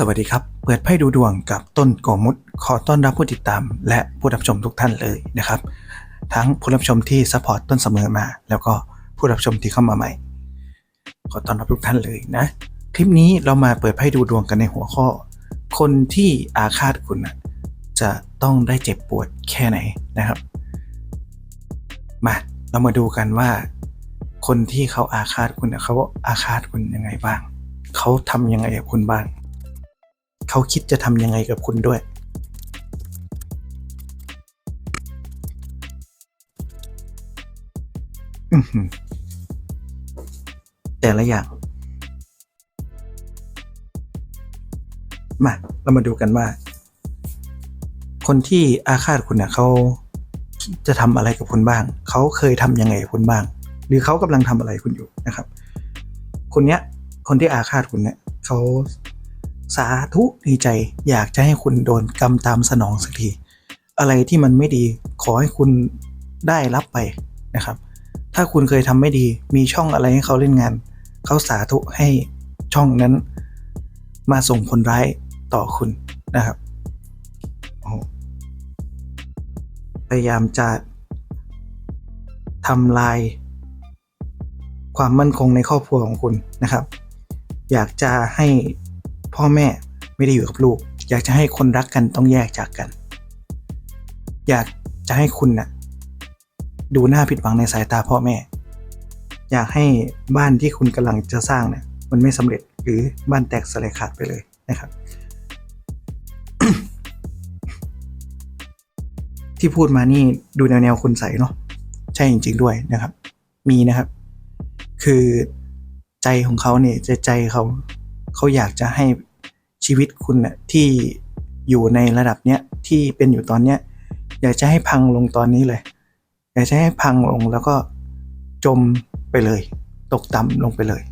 สวัสดีครับ เปิดไพ่ดูดวงกับต้นโกมุตขอต้อนรับผู้ติดตาม และผู้รับชมทุกท่านเลยนะครับ ทั้งผู้รับชมที่ซัพพอร์ตต้นเสมอมา แล้วก็ผู้รับชมที่เข้ามาใหม่ ขอต้อนรับทุกท่านเลยนะ คลิปนี้เรามาเปิดไพ่ดูดวงกันในหัวข้อ คนที่อาฆาตคุณจะต้องได้เจ็บปวดแค่ไหนนะครับ มาเรามาดูกันว่า คนที่เขาอาฆาตคุณเขาอาฆาตคุณยังไงบ้าง เขาทำยังไงกับคุณบ้าง เขาคิดจะทำยังไงกับคุณด้วย แต่ละอย่าง มาเรามาดูกันว่า คนที่อาฆาตคุณเนะ่ะเขาจะทำอะไรกับคุณบ้าง เขาเคยทำยังไงกับคุณบ้าง หรือเขากำลังทำอะไรคุณอยู่นะครับ คนเนี้ย คนที่อาฆาตคุณเนี่ยเขา สาธุดีใจอยากจะให้คุณโดนกรรมตามสนองสักทีอะไรที่มันไม่ดีขอให้คุณได้รับไปนะครับ ถ้าคุณเคยทำไม่ดีมีช่องอะไรให้เขาเล่นงาน เขาสาธุให้ช่องนั้น มาส่งผลร้ายต่อคุณนะครับพยายามจะทำลาย ความมั่นคงในครอบครัวของคุณนะครับ อยากจะให้ พ่อแม่ไม่ได้อยู่กับลูก อยากจะให้คนรักกันต้องแยกจากกัน อยากจะให้คุณนะ่ะดูหน้าผิดหวังในสายตาพ่อแม่ อยากให้บ้านที่คุณกำลังจะสร้างเนี่ยมันไม่สำเร็จหรือบ้านแตกสลายขาดไปเลยนะครับที่พูดมานี่ดูแนวแนวคุณใสเนาะใช่จริง ๆด้วยนะครับ มีนะครับ คือใจของเขาเนี่ยใจใจเขาเขาอยากจะให้ ชีวิตคุณน่ะที่อยู่ในระดับเนี้ยที่เป็นอยู่ตอนเนี้ยอยากจะให้พังลงตอนนี้เลย อยากจะให้พังลงแล้วก็จมไปเลย ตกต่ำลงไปเลย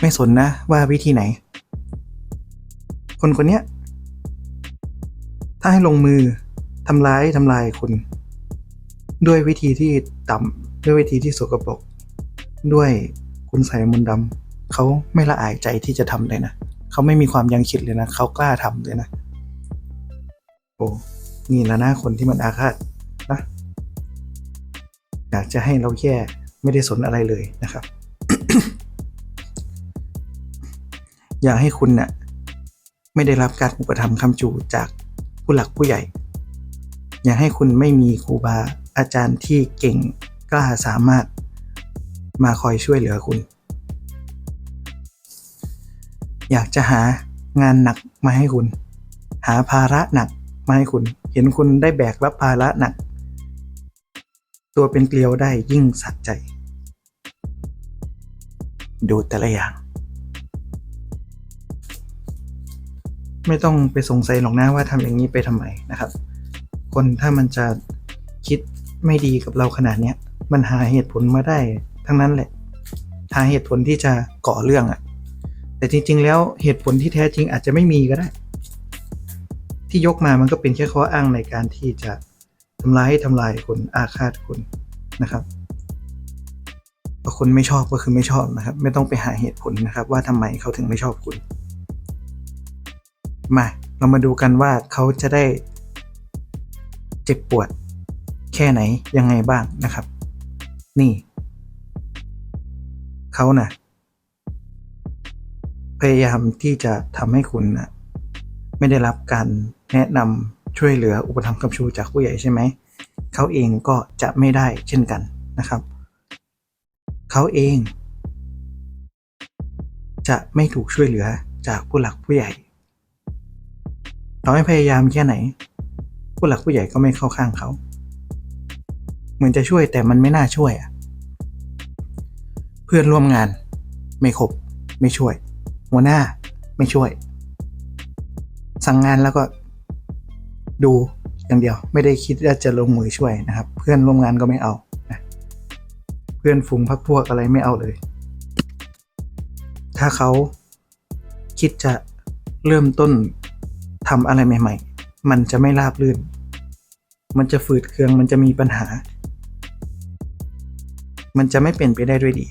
ไม่สนนะว่าวิธีไหน คนคนเนี้ยถ้าให้ลงมือทำร้ายทำลายคุณ ด้วยวิธีที่ต่ำด้วยวิธีที่สกปรกด้วยคุณใส่มนต์ดำ เขาไม่ละอายใจที่จะทำเลยนะเขาไม่มีความยังคิดเลยนะเขากล้าทำเลยนะโอ้นี่ละนะคนที่มันอาฆาตนะอยากจะให้เราแย่ไม่ได้สนอะไรเลยนะครับ อยากให้คุณนะ่ะไม่ได้รับการอุปถัมภ์คำจูจากผู้หลักผู้ใหญ่ อยากให้คุณไม่มีครูบาอาจารย์ที่เก่งกล้าสามารถมาคอยช่วยเหลือคุณ อยากจะหางานหนักมาให้คุณ หาภาระหนักมาให้คุณ เห็นคุณได้แบกรับภาระหนัก ตัวเป็นเกลียวได้ยิ่งสัใจ ดูแต่ละอย่าง ไม่ต้องไปสงสัยหรอกนะว่าทำอย่างนี้ไปทำไมนะครับ คนถ้ามันจะคิดไม่ดีกับเราขนาดเนี้ยมันหาเหตุผลมาได้ทั้งนั้นแหละ หาเหตุผลที่จะก่อเรื่องอะ่ะ แต่จริง ๆ แล้วเหตุผลที่แท้จริงอาจจะไม่มีก็ได้ ที่ยกมามันก็เป็นแค่ข้ออ้างในการที่จะทำร้ายทำลายคนอาฆาตคุณนะครับพอคนไม่ชอบก็คือไม่ชอบนะครับ ไม่ต้องไปหาเหตุผลนะครับ ว่าทำไมเขาถึงไม่ชอบคุณ มา เรามาดูกันว่าเขาจะได้เจ็บปวดแค่ไหนยังไงบ้างนะครับ นี่ เขานะ่ะ พยายามที่จะทำให้คุณนะไม่ได้รับการแนะนำช่วยเหลืออุปถัมภ์คำชูจากผู้ใหญ่ใช่ไหม เขาเองก็จะไม่ได้เช่นกันนะครับ เขาเอง จะไม่ถูกช่วยเหลือจากผู้หลักผู้ใหญ่ต่อให้พยายามแค่ไหน ผู้หลักผู้ใหญ่ก็ไม่เข้าข้างเขา เหมือนจะช่วยแต่มันไม่น่าช่วยอะเพื่อนร่วมงานไม่ครบไม่ช่วย หัวหน้าไม่ช่วย สั่งงานแล้วก็ดูอย่างเดียว ไม่ได้คิดว่าจะลงมือช่วยนะครับ เพื่อนร่วมงานก็ไม่เอานะเพื่อนฝูงพักพวกอะไรไม่เอาเลย ถ้าเขาคิดจะเริ่มต้นทำอะไรใหม่ ๆ มันจะไม่ราบรื่น มันจะฝืดเคือง มันจะมีปัญหา มันจะไม่เป็นไปได้ด้วยดี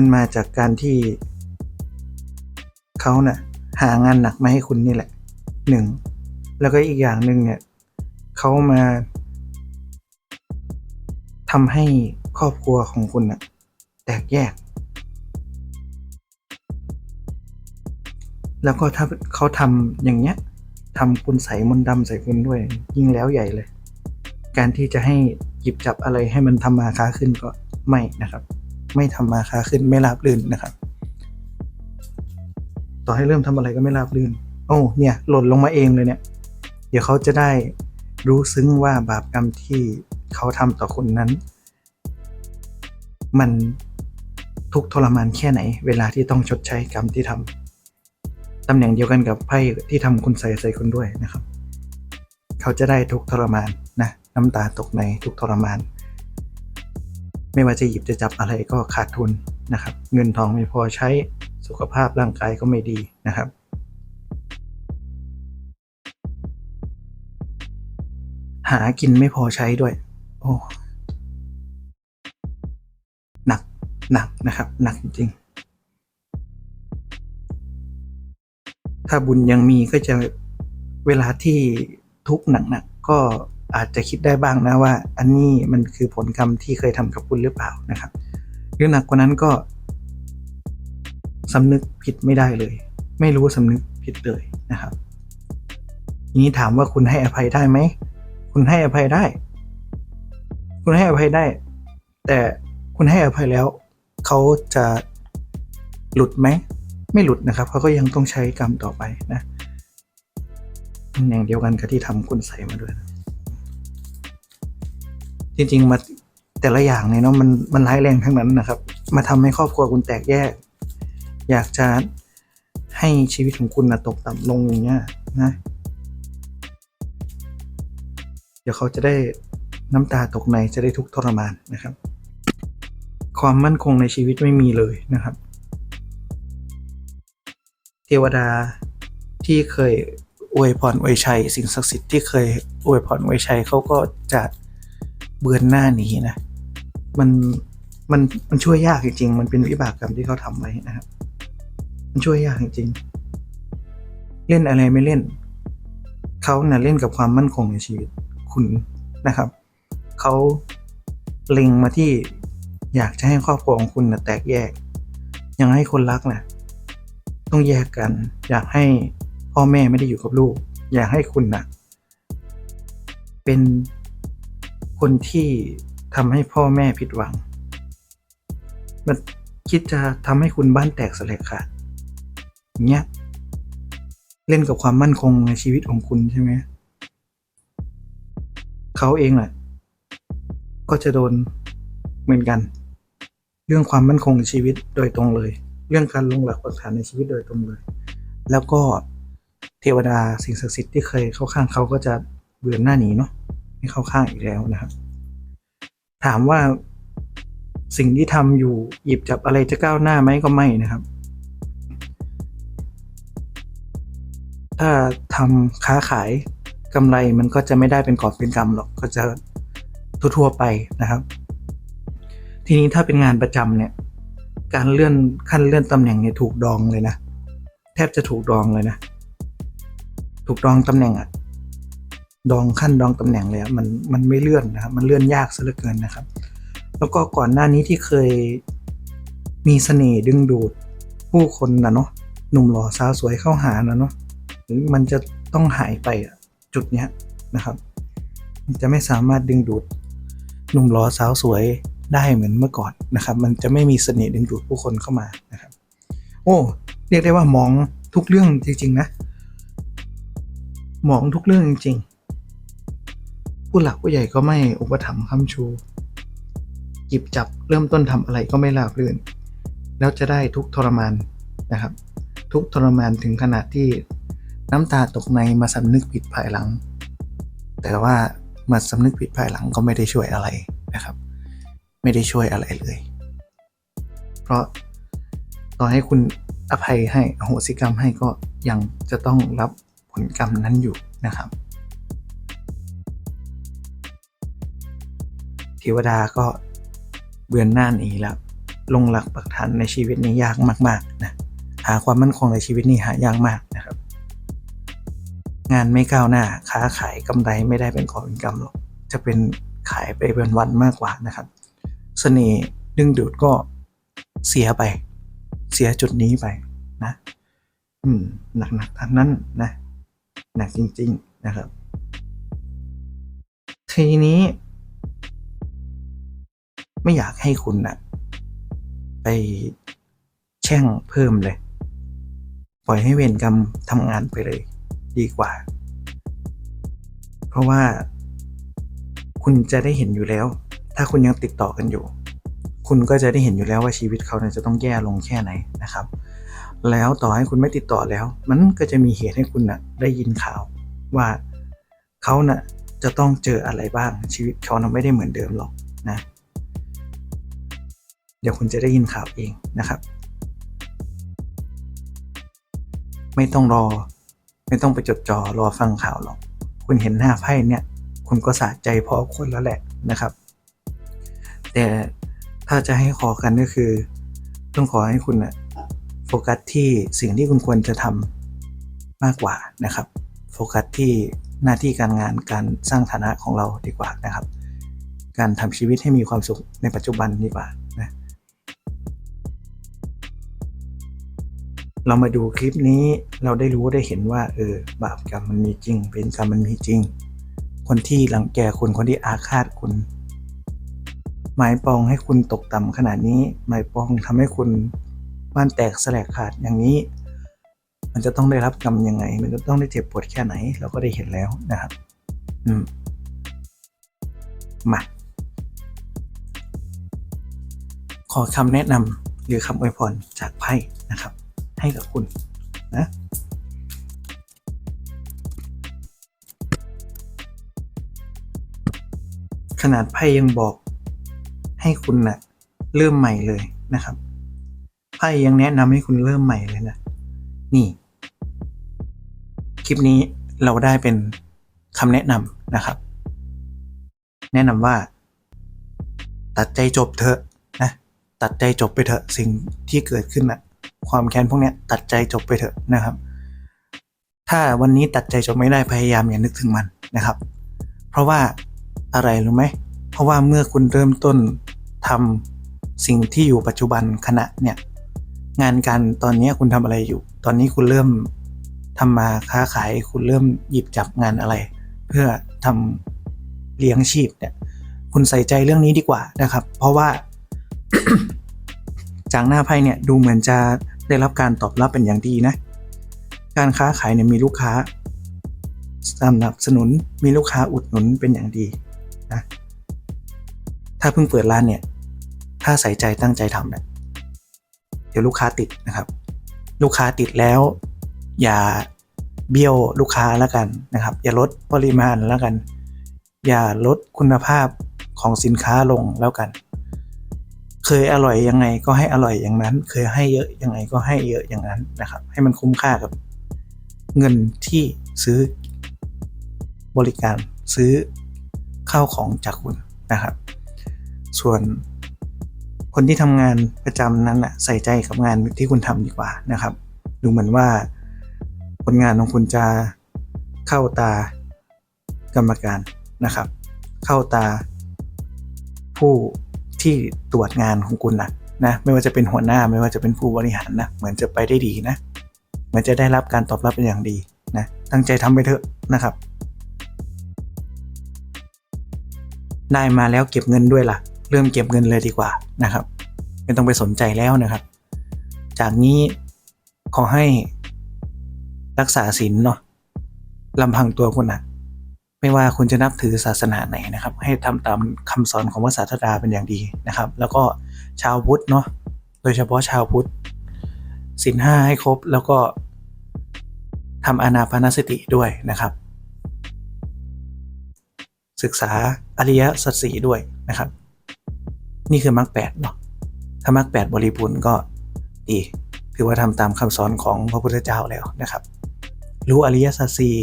มันมาจากการที่เขาเนะ่ะ หางานหนักมาให้คุณนี่แหละหนึ่งแล้วก็อีกอย่างหนึ่งเนี่ยเขามาทำให้ครอบครัวของคุณน่ะแตกแยก แล้วก็ถ้าเขาทำอย่างเงี้ยทำคุณใส่มนต์ดำใส่คุณด้วย ยิ่งแล้วใหญ่เลย การที่จะให้หยิบจับอะไรให้มันทำมาค้าขึ้นก็ไม่นะครับ ไม่ทำมาค้าขึ้นไม่ราบรื่นนะครับ ต่อให้เริ่มทำอะไรก็ไม่ราบรื่น โอ้เนี่ยหล่นลงมาเองเลยเนี่ย เดี๋ยวเขาจะได้รู้ซึ้งว่าบาปกรรมที่เขาทำต่อคุณนั้น มันทุกทรมานแค่ไหน เวลาที่ต้องชดใช้กรรมที่ทำตำแหน่งเดียวกันกับไพ่ที่ทำคุณใส่ใส่คุณด้วยนะครับ เขาจะได้ทุกทรมานนะ น้ำตาตกในทุกทรมาน ไม่ว่าจะหยิบจะจับอะไรก็ขาดทุนนะครับ เงินทองไม่พอใช้สุขภาพร่างกายก็ไม่ดีนะครับหากินไม่พอใช้ด้วย โอ้ หนัก หนักนะครับ หนักจริง ถ้าบุญยังมีก็จะเวลาที่ทุกข์หนักๆก็ อาจจะคิดได้บ้างนะว่า อันนี้มันคือผลกรรมที่เคยทำกับคุณหรือเปล่านะครับ หรือหนักกว่านั้นก็สำนึกผิดไม่ได้เลย ไม่รู้สำนึกผิดเลยนะครับ ทีนี้ถามว่าคุณให้อภัยได้ไหมคุณให้อภัยได้ คุณให้อภัยได้ แต่คุณให้อภัยแล้วเขาจะหลุดไหมไม่หลุดนะครับเขาก็ยังต้องใช้กรรมต่อไปนะตำแหน่งเดียวกันกับที่ทำคุณใส่มาด้วยนะ จริง ๆ มาแต่ละอย่างเนี่ยเนาะมันมันร้ายแรงทั้งนั้นนะครับ มาทำให้ครอบครัวคุณแตกแยก อยากจะให้ชีวิตของคุณนะตกต่ำลงอย่างเงี้ยนะ เดี๋ยวเขาจะได้น้ำตาตกในจะได้ทุกทรมานนะครับ ความมั่นคงในชีวิตไม่มีเลยนะครับ เทวดาที่เคยอวยพรอวยชัย สิ่งศักดิ์สิทธิ์ที่เคยอวยพรอวยชัยเขาก็จะ เบือนหน้านีนะ มันมันมันช่วยยากจริงๆ มันเป็นวิบากกรรมที่เขาทำไว้นะครับ มันช่วยยากจริงๆ เล่นอะไรไม่เล่น เขาเนะ่ะเล่นกับความมั่นคงในชีวิตคุณนะครับ เขาเล็งมาที่อยากจะให้ครอบครัวของคุณนะแตกแยก ยังให้คนรักนะต้องแยกกัน อยากให้พ่อแม่ไม่ได้อยู่กับลูก อยากให้คุณนะเป็น คนที่ทำให้พ่อแม่ผิดหวัง มันคิดจะทำให้คุณบ้านแตกสลายขาดอย่างเงี้ยเล่นกับความมั่นคงในชีวิตของคุณใช่ไหมเขาเองแหละก็จะโดนเหมือนกัน เรื่องความมั่นคงในชีวิตโดยตรงเลย เรื่องการลงหลักปักฐานในชีวิตโดยตรงเลย แล้วก็เทวดาสิ่งศักดิ์สิทธิ์ที่เคยเข้าข้างเขาก็จะเบือนหน้าหนีเนาะ ไม่เข้าข้างอีกแล้วนะครับ ถามว่าสิ่งที่ทำอยู่หยิบจับอะไรจะก้าวหน้าไหมก็ไม่นะครับ ถ้าทำค้าขายกำไรมันก็จะไม่ได้เป็นกอบเป็นกำหรอกก็จะทั่วๆไปนะครับ ทีนี้ถ้าเป็นงานประจำเนี่ย การเลื่อนขั้นเลื่อนตำแหน่งเนี่ยถูกดองเลยนะ แทบจะถูกดองเลยนะ ถูกดองตำแหน่งอะ ดองขั้นดองตำแหน่งเลยอะมันมันไม่เลื่อนนะครับมันเลื่อนยากซะเหลือเกินนะครับ แล้วก็ก่อนหน้านี้ที่เคยมีเสน่ห์ดึงดูดผู้คนนะเนาะหนุ่มหล่อสาวสวยเข้าหานะเนาะหรือมันจะต้องหายไปอะจุดเนี้ยนะครับ มันจะไม่สามารถดึงดูดหนุ่มหล่อสาวสวยได้เหมือนเมื่อก่อนนะครับ มันจะไม่มีเสน่ห์ดึงดูดผู้คนเข้ามานะครับ โอ้เรียกได้ว่ามองทุกเรื่องจริงๆนะมองทุกเรื่องจริง ๆ ผู้หลักผู้ใหญ่ก็ไม่อุปถัมภ์คำชู หยิบจับเริ่มต้นทำอะไรก็ไม่ราบรื่น แล้วจะได้ทุกทรมานนะครับ ทุกทรมานถึงขนาดที่น้ำตาตกในมาสำนึกผิดภายหลัง แต่ว่ามาสำนึกผิดภายหลังก็ไม่ได้ช่วยอะไรนะครับ ไม่ได้ช่วยอะไรเลย เพราะต่อให้คุณอภัยให้อโหสิกรรมให้ก็ยังจะต้องรับผลกรรมนั้นอยู่นะครับ เทวดาก็เบือนหน้าหนีแล้ว ลงหลักปักฐานในชีวิตนี้ยากมากๆนะหาความมั่นคงในชีวิตนี่หายากมากนะครับ งานไม่ก้าวหน้า ค้าขายกำไรไม่ได้เป็นของเป็นกำหรอกจะเป็นขายไปเป็นวันมากกว่านะครับเสน่ห์ดึงดูดก็เสียไป เสียจุดนี้ไปนะ อืม หนักๆทั้งนั้นนะหนักจริง ๆนะครับ ทีนี้ ไม่อยากให้คุณนะไปแช่งเพิ่มเลย ปล่อยให้เวรกรรมทำงานไปเลย ดีกว่า เพราะว่า คุณจะได้เห็นอยู่แล้ว ถ้าคุณยังติดต่อกันอยู่ คุณก็จะได้เห็นอยู่แล้วว่าชีวิตเขาเนี่ยจะต้องแย่ลงแค่ไหนนะครับ แล้วต่อให้คุณไม่ติดต่อแล้ว มันก็จะมีเหตุให้คุณนะ่ะ ได้ยินข่าวว่าเขาน่ะจะต้องเจออะไรบ้างชีวิตเขาน่ะไม่ได้เหมือนเดิมหรอกนะ เดี๋ยวคุณจะได้ยินข่าวเองนะครับ ไม่ต้องรอ ไม่ต้องไปจดจอรอฟังข่าวหรอก คุณเห็นหน้าไพ่เนี่ย คุณก็สะใจพอคนแล้วแหละนะครับ แต่ถ้าจะให้ขอกันก็คือ ต้องขอให้คุณนะโฟกัสที่สิ่งที่คุณควรจะทำมากกว่านะครับ โฟกัสที่หน้าที่การงานการสร้างฐานะของเราดีกว่านะครับ การทำชีวิตให้มีความสุขในปัจจุบันดีกว่า เรามาดูคลิปนี้เราได้รู้ได้เห็นว่า เออ บาปกรรมมันมีจริงเป็นกรรมมันมีจริง คนที่หลังแกคุณคนที่อาฆาตคุณ หมายปองให้คุณตกต่ำขนาดนี้ หมายปองทำให้คุณบ้านแตกแสลกขาดอย่างนี้ มันจะต้องได้รับกรรมยังไง มันจะต้องได้เจ็บปวดแค่ไหน เราก็ได้เห็นแล้วนะครับ อืมมาขอคำแนะนำหรือคำอวยพรจากไพ่นะครับ ให้กับคุณนะขนาดไพ่ยังบอกให้คุณนะ่ะเริ่มใหม่เลยนะครับไพ่ยังแนะนำให้คุณเริ่มใหม่เลยนะ นี่ คลิปนี้เราได้เป็นคำแนะนำนะครับ แนะนำว่า ตัดใจจบเถอะนะ ตัดใจจบไปเถอะสิ่งที่เกิดขึ้นนะ ความแค้นพวกนี้ตัดใจจบไปเถอะนะครับ ถ้าวันนี้ตัดใจจบไม่ได้พยายามอย่านึกถึงมันนะครับ เพราะว่าอะไรรู้ไหม เพราะว่าเมื่อคุณเริ่มต้นทำสิ่งที่อยู่ปัจจุบันขณะเนี่ยงานการตอนนี้คุณทำอะไรอยู่ ตอนนี้คุณเริ่มทำมาค้าขายคุณเริ่มหยิบจับงานอะไร เพื่อทำเลี้ยงชีพเนี่ย คุณใส่ใจเรื่องนี้ดีกว่านะครับ เพราะว่าจากหน้าไพ่เนี่ยดูเหมือนจะ ได้รับการตอบรับเป็นอย่างดีนะ การค้าขายเนี่ยมีลูกค้าสนับสนุนมีลูกค้าอุดหนุนเป็นอย่างดีนะถ้าเพิ่งเปิดร้านเนี่ย ถ้าใส่ใจตั้งใจทำเนี่ยเดี๋ยวลูกค้าติดนะครับ ลูกค้าติดแล้ว อย่าเบี้ยวลูกค้าแล้วกันนะครับ อย่าลดปริมาณแล้วกัน อย่าลดคุณภาพของสินค้าลงแล้วกัน เคยอร่อยยังไงก็ให้อร่อยอย่างนั้น เคยให้เยอะยังไงก็ให้เยอะอย่างนั้นนะครับ ให้มันคุ้มค่ากับเงินที่ซื้อบริการซื้อข้าวของจากคุณนะครับ ส่วนคนที่ทำงานประจำนั้นอะใส่ใจกับงานที่คุณทำดีกว่านะครับ ดูเหมือนว่าผลงานของคุณจะเข้าตากรรมการนะครับ เข้าตาผู้ ที่ตรวจงานของคุณนะนะไม่ว่าจะเป็นหัวหน้าไม่ว่าจะเป็นผู้บริหารนะเหมือนจะไปได้ดีนะเหมือนจะได้รับการตอบรับเป็นอย่างดีนะตั้งใจทำไปเถอะนะครับ ได้มาแล้วเก็บเงินด้วยล่ะ เริ่มเก็บเงินเลยดีกว่านะครับ ไม่ต้องไปสนใจแล้วนะครับ จากนี้ขอให้รักษาศีลเนาะลำพังตัวคุณนะ ไม่ว่าคุณจะนับถือศาสนาไหนนะครับ ให้ทำตามคำสอนของพระศาสดาเป็นอย่างดีนะครับ แล้วก็ชาวพุทธเนาะโดยเฉพาะชาวพุทธศีลห้าให้ครบแล้วก็ทำอานาปานสติด้วยนะครับ ศึกษาอริยสัจสีด้วยนะครับ นี่คือมรรคแปดเนาะถ้ามรรคแปดบริบูรณ์ก็ดีถือว่าทำตามคำสอนของพระพุทธเจ้าแล้วนะครับ รู้อริยสัจสี่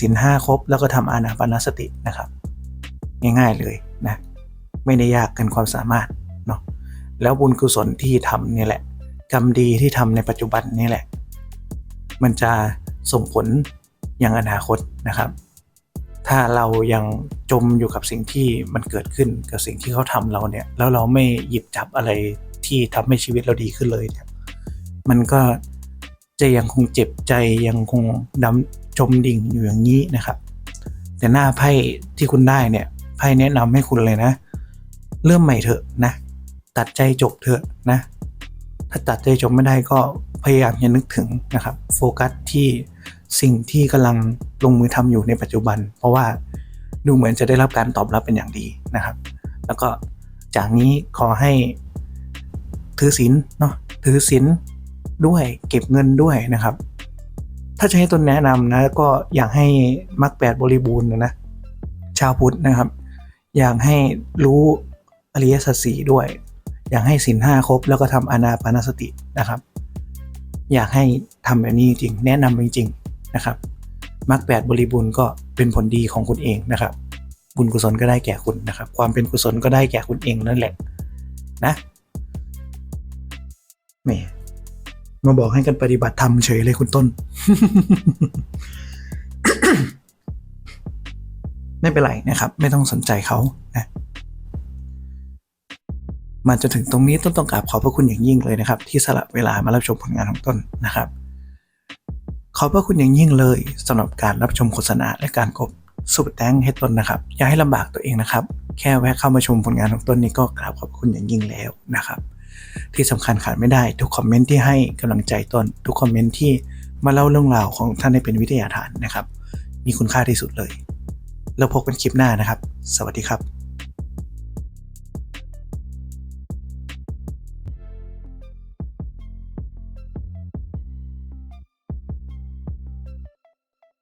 สินห้าครบ แล้วก็ทำอานาปานสตินะครับ ง่ายๆเลยนะไม่ได้ยากเกินความสามารถเนาะแล้วบุญกุศลที่ทำนี่แหละ กรรมดีที่ทำในปัจจุบันนี่แหละ มันจะส่งผลอย่างอนาคตนะครับ ถ้าเรายังจมอยู่กับสิ่งที่มันเกิดขึ้นกับสิ่งที่เขาทำเราเนี่ย แล้วเราไม่หยิบจับอะไรที่ทำให้ชีวิตเราดีขึ้นเลยเนี่ยมันก็ จะยังคงเจ็บใจยังคงดำจมดิ่งอยู่อย่างนี้นะครับ แต่หน้าไพ่ที่คุณได้เนี่ยไพ่แนะนำให้คุณเลยนะ เริ่มใหม่เถอะนะ ตัดใจจบเถอะนะ ถ้าตัดใจจบไม่ได้ก็พยายามอย่านึกถึงนะครับ โฟกัสที่สิ่งที่กำลังลงมือทำอยู่ในปัจจุบัน เพราะว่าดูเหมือนจะได้รับการตอบรับเป็นอย่างดีนะครับ แล้วก็จากนี้ขอให้ถือศีลเนาะถือศีล ด้วยเก็บเงินด้วยนะครับ ถ้าจะให้ต้นแนะนำนะก็อยากให้มรรคแปดบริบูรณ์นะชาวพุทธนะครับ อยากให้รู้อริยสัจสี่ด้วย อยากให้ศีลห้าครบแล้วก็ทำอนาปานสตินะครับ อยากให้ทำแบบนี้จริงแนะนำจริงๆนะครับมรรคแปดบริบูรณ์ก็เป็นผลดีของคุณเองนะครับ บุญกุศลก็ได้แก่คุณนะครับ ความเป็นกุศลก็ได้แก่คุณเองนั่นแหละนะแห มาบอกให้กันปฏิบัติธรรมเฉยเลยคุณต้น ไม่เป็นไรนะครับ ไม่ต้องสนใจเขานะมาจนถึงตรงนี้ต้นต้องกราบขอบพระคุณอย่างยิ่งเลยนะครับ ที่สละเวลามารับชมผลงานของต้นนะครับ ขอบพระคุณอย่างยิ่งเลยสำหรับการรับชมโฆษณาและการกดสุดแตงให้ต้นนะครับ อย่าให้ลำบากตัวเองนะครับ แค่แวะเข้ามาชมผลงานของต้นนี้ก็กราบขอบคุณอย่างยิ่งแล้วนะครับ ที่สำคัญขาดไม่ได้ทุกคอมเมนต์ที่ให้กำลังใจต้นทุกคอมเมนต์ที่มาเล่าเรื่องราวของท่านให้เป็นวิทยาฐานนะครับ มีคุณค่าที่สุดเลย แล้วพบกันคลิปหน้านะครับ สวัสดีครับ